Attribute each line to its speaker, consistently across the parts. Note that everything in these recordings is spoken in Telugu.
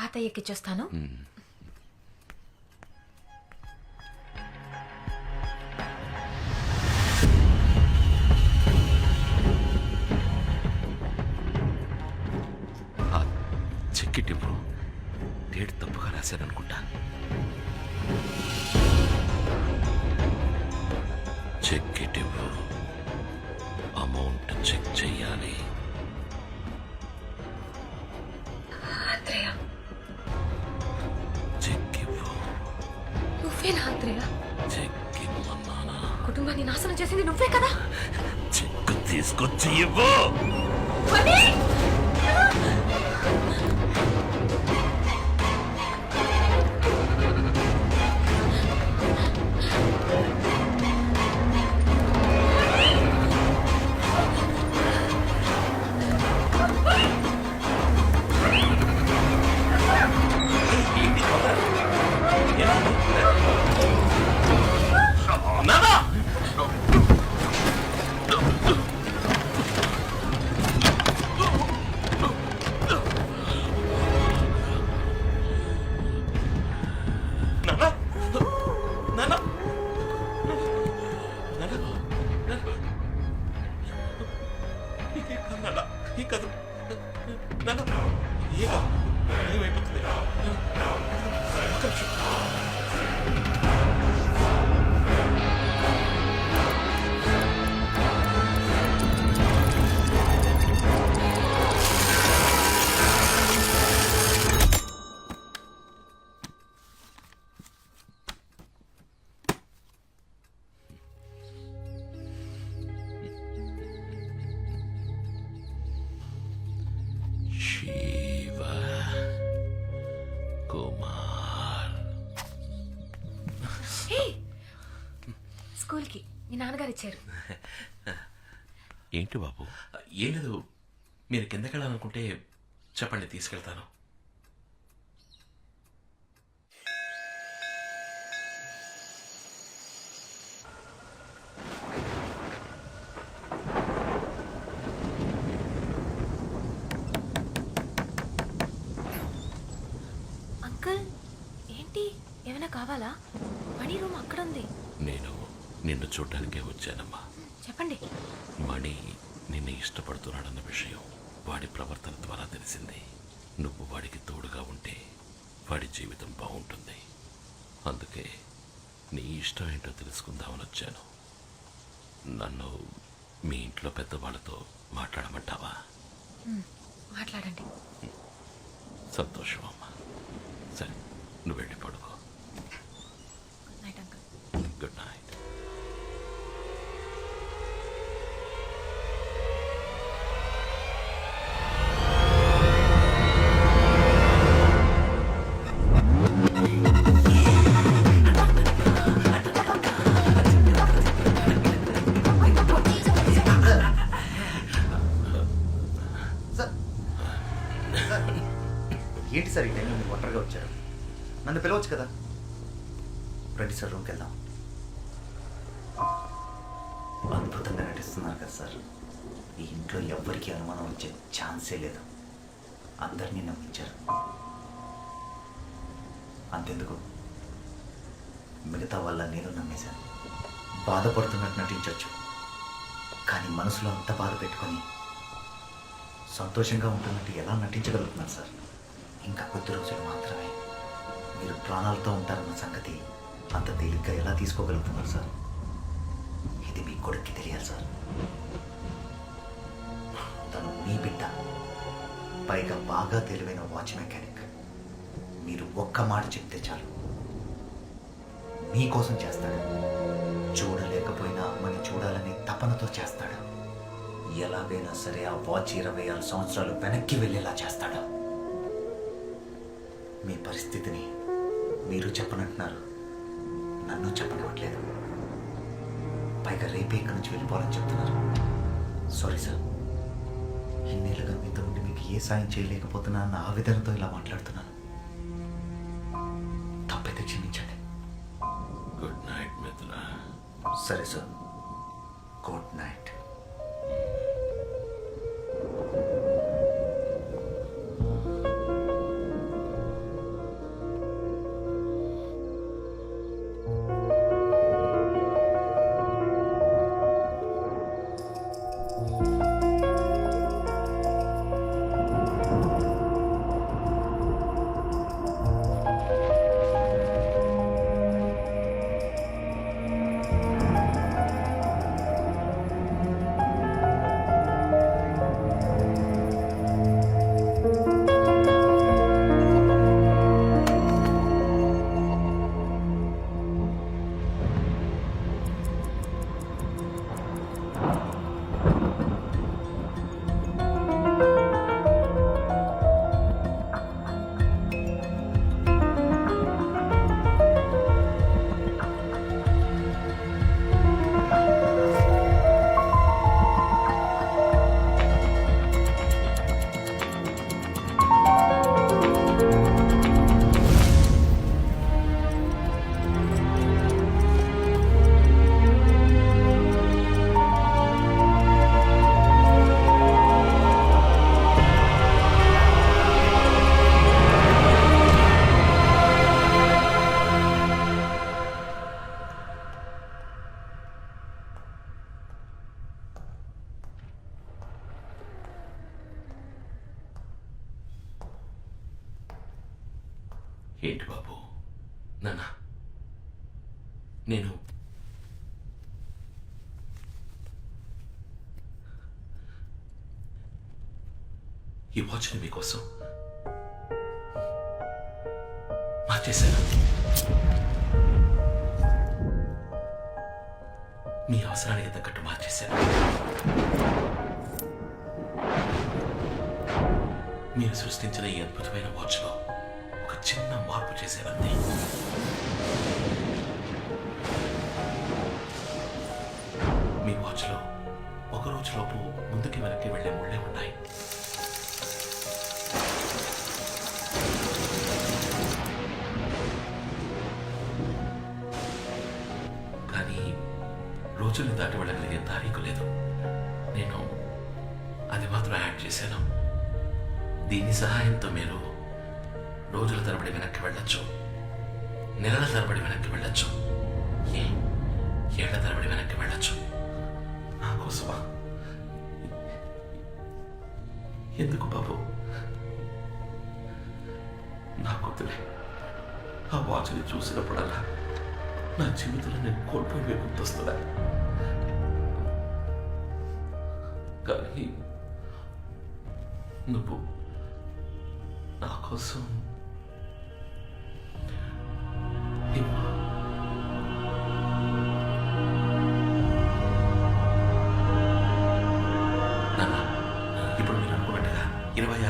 Speaker 1: తాతయ్య ఎక్కిచ్చొస్తాను.
Speaker 2: ఆ చెక్కిటి డేట్ తప్పుగా రాశారనుకుంటా చెక్కిటి బ్రో అమౌంట్ చెక్ చెయ్యాలి ఇవ్వమన్నానా
Speaker 1: కుటుంబాన్ని నాశనం చేసింది నువ్వే కదా?
Speaker 2: చెక్ తీసుకొచ్చి ఇవ్వు.
Speaker 1: స్కూల్కి. మీ నాన్నగారు ఇచ్చారు.
Speaker 2: ఏంటి బాబు?
Speaker 3: ఏం లేదు. మీరు కిందకి వెళ్ళాలనుకుంటే చెప్పండి తీసుకెళ్తాను.
Speaker 1: అంకుల్ ఏంటి? ఏమైనా కావాలా? మణి రూమ్ అక్కడ ఉంది
Speaker 2: నేను నిన్ను చూడ్డానికే వచ్చానమ్మా.
Speaker 1: చెప్పండి.
Speaker 2: మణి నిన్ను ఇష్టపడుతున్నాడన్న విషయం వాడి ప్రవర్తన ద్వారా తెలిసింది. నువ్వు వాడికి తోడుగా ఉంటే వాడి జీవితం బాగుంటుంది. అందుకే నీ ఇష్టం ఏంటో తెలుసుకుందామని వచ్చాను. నన్ను మీ ఇంట్లో పెద్దవాళ్ళతో మాట్లాడమంటావా?
Speaker 1: మాట్లాడండి.
Speaker 2: సంతోషం అమ్మా. సరే నువ్వు వెళ్ళి పడుకో.
Speaker 1: గుడ్ నైట్
Speaker 4: ఈ ఎవ్వరికీ అనుమానం వచ్చే ఛాన్సే లేదు. అందరినీ నమ్మించారు. అంతెందుకు? మిగతా వాళ్ళ నేను నమ్మేశాను. బాధపడుతున్నట్టు నటించవచ్చు కానీ మనసులో అంత బాధ పెట్టుకొని సంతోషంగా ఉంటున్నట్టు ఎలా నటించగలుగుతున్నారు సార్? ఇంకా కొద్ది రోజులు మాత్రమే. మీరు ప్రాణాలతో ఉంటారన్న సంగతి అంత తేలిగ్గా ఎలా తీసుకోగలుగుతున్నారు సార్? ఇది మీ కొడుక్కి తెలియాలి సార్. తను మీ బిడ్డ. పైగా బాగా తెలివైన వాచ్ మెకానిక్. మీరు ఒక్క మాట చెప్తే చాలు. మీకోసం చేస్తాడు. చూడలేకపోయినా అమ్మని చూడాలని తపనతో చేస్తాడు. ఎలాగైనా సరే ఆ వాచ్ ఇరవై ఆరు సంవత్సరాలు వెనక్కి వెళ్ళేలా చేస్తాడు. మీ పరిస్థితిని మీరు చెప్పనంటున్నారు. నన్ను చెప్పనివ్వట్లేదు. పైగా రేపే ఇక్కడి నుంచి వెళ్ళిపోవాలని చెప్తున్నారు. సారీ సార్ ఇన్నేళ్ళుగా మీతో ఉండి మీకు ఏ సాయం చేయలేకపోతున్నా అన్న ఆవేదనతో ఇలా మాట్లాడుతున్నాను. తప్పైతే క్షమించండి.
Speaker 2: గుడ్ నైట్ మిత్ర.
Speaker 4: సరే సార్.
Speaker 2: నేను. ఈ వాచ్ని మీకోసం మార్చేశాను. మీ అవసరానికి తగ్గట్టు మార్చేశాను. మీరు సృష్టించిన ఈ అద్భుతమైన వాచ్లో ఒక చిన్న మార్పు చేసేవంతే మీ ఒక రోజులోపు ముందుకి వెనక్కి వెళ్ళే ముళ్ళే ఉన్నాయి. కానీ రోజుల్ని దాటి వెళ్ళగలిగే తారీఖు లేదు. నేను అది మాత్రం యాడ్ చేశాను. దీని సహాయంతో మీరు రోజుల తరబడి వెనక్కి వెళ్ళొచ్చు. నెలల తరబడి వెనక్కి వెళ్ళొచ్చు. ఏ? ఏళ్ళ తరబడి వెనక్కి వెళ్ళొచ్చు. కోసమా ఎందుకు బాబు? నా కూతురే ఆ వాచ్ని చూసినప్పుడల్లా నా జీవితంలో నేను కోల్పోయి గుర్తొస్తున్నా కానీ నువ్వు నా కోసం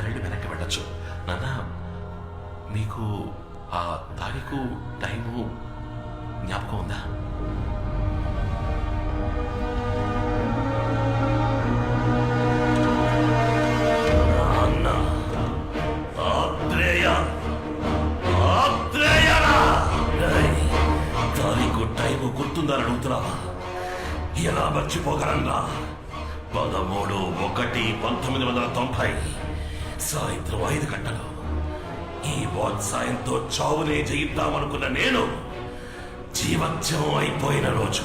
Speaker 2: ఇరవై ఆరేళ్ళు వెనక్కి వెళ్ళొచ్చు. నాన్న మీకు ఆ తారీఖు టైము జ్ఞాపకం ఉందా?
Speaker 5: అన్న ఆత్రేయ ఆత్రేయరా తారీఖు టైము గుర్తుందని అడుగుతున్నావా? ఎలా మర్చిపోగలన్నా పదమూడు ఒకటి పంతొమ్మిది వందల తొంభై. సాయంత్రం ఐదు గంటలు. ఈ వాచ్ సాయంతో చావునే జయిద్దామనుకున్న నేను జీవత్యం అయిపోయిన రోజు.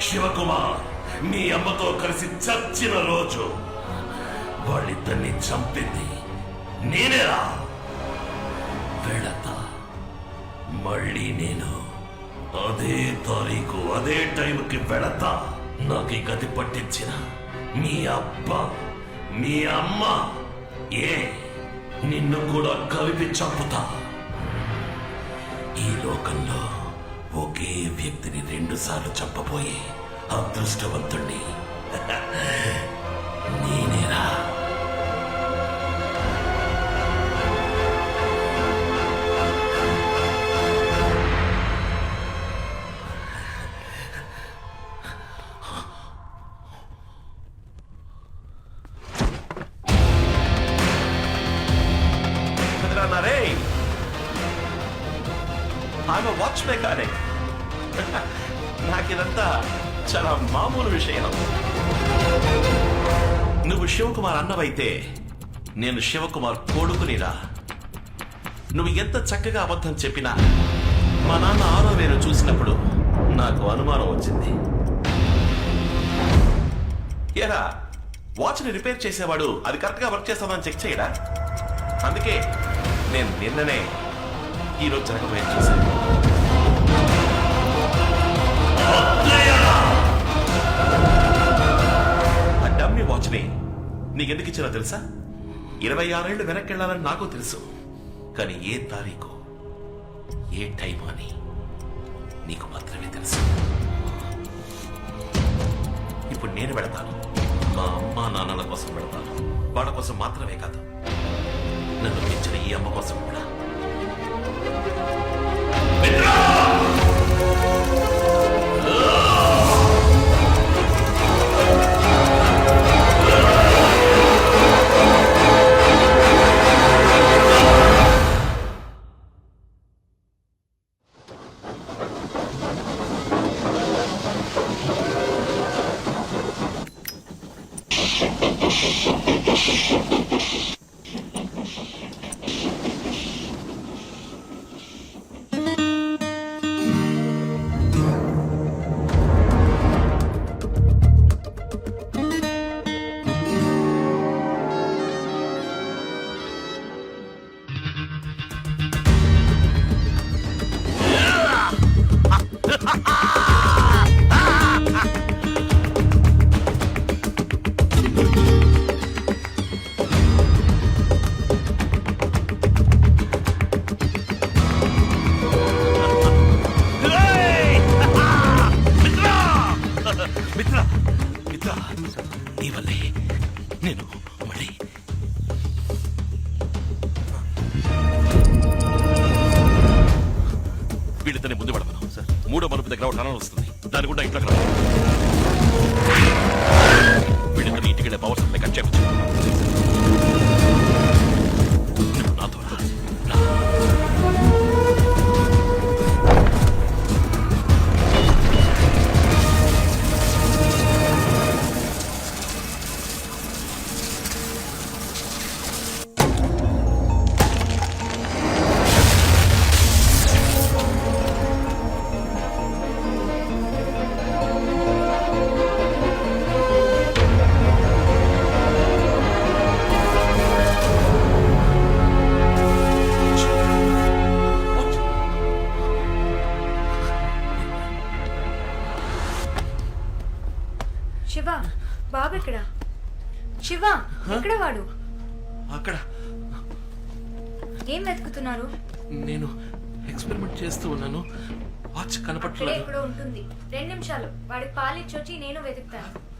Speaker 5: శివకుమార్ మీ అమ్మతో కలిసి చచ్చిన రోజు. వాళ్ళిద్దరిని చంపింది నేనేరా. వెళతా మళ్ళీ నేను అదే తారీఖు అదే టైంకి వెళతా. నాకు ఈ గతి పట్టించిన మీ అబ్బ మీ అమ్మ. ఏ నిన్ను కూడా కలిపి చంపుతా. ఈ లోకంలో ఒకే వ్యక్తిని రెండు సార్లు చంపబోయే అదృష్టవంతుణ్ణి.
Speaker 2: మామూలు విషయం. నువ్వు శివకుమార్ అన్నవైతే నేను శివకుమార్ కొడుకునిరా. నువ్వు ఎంత చక్కగా అబద్ధం చెప్పినా మా నాన్న ఆరో వేరు చూసినప్పుడు నాకు అనుమానం వచ్చింది. ఎరా వాచ్ని రిపేర్ చేసేవాడు అది కరెక్ట్గా వర్క్ చేస్తామని చెక్ చేయడా? అందుకే నేను నిన్ననే ఈరోజు జరగబోయే చూశాను. డమ్మీ నీకెందుకు ఇచ్చినా తెలుసా? ఇరవై ఆరేళ్ళు వెనక్కి వెళ్ళాలని నాకు తెలుసు. కానీ ఏ తారీఖు ఏ టైం అని నీకు మాత్రమే తెలుసు. ఇప్పుడు నేను వెళతాను. మా అమ్మ నాన్నల కోసం వెళతాను. వాళ్ళ కోసం మాత్రమే కాదు నన్ను పెంచిన ఈ అమ్మ కోసం కూడా. Shh. వీళ్ళతోనే ముందు పడమను. సార్. మూడో మలుపు దగ్గర ఒక టనల్ వస్తుంది. దాని గుండా ఇంట్లోకి రావాలి. వీళ్ళిద్దరిని ఇంటికి వెళ్ళే పవర్ సప్లై కట్
Speaker 6: చేయించు. బాబు ఎక్కడ? శివ ఎక్కడ వాడు?
Speaker 2: అక్కడ.
Speaker 6: ఏం వెతుకుతున్నారు?
Speaker 2: నేను ఎక్స్పెరిమెంట్ చేస్తూ ఉన్నాను. వాచ్ కనపట్లేదు
Speaker 6: ఎక్కడో ఉంటుంది. రెండు నిమిషాలు. వాడికి పాలిచ్చొచ్చి నేను వెతుకుతాను.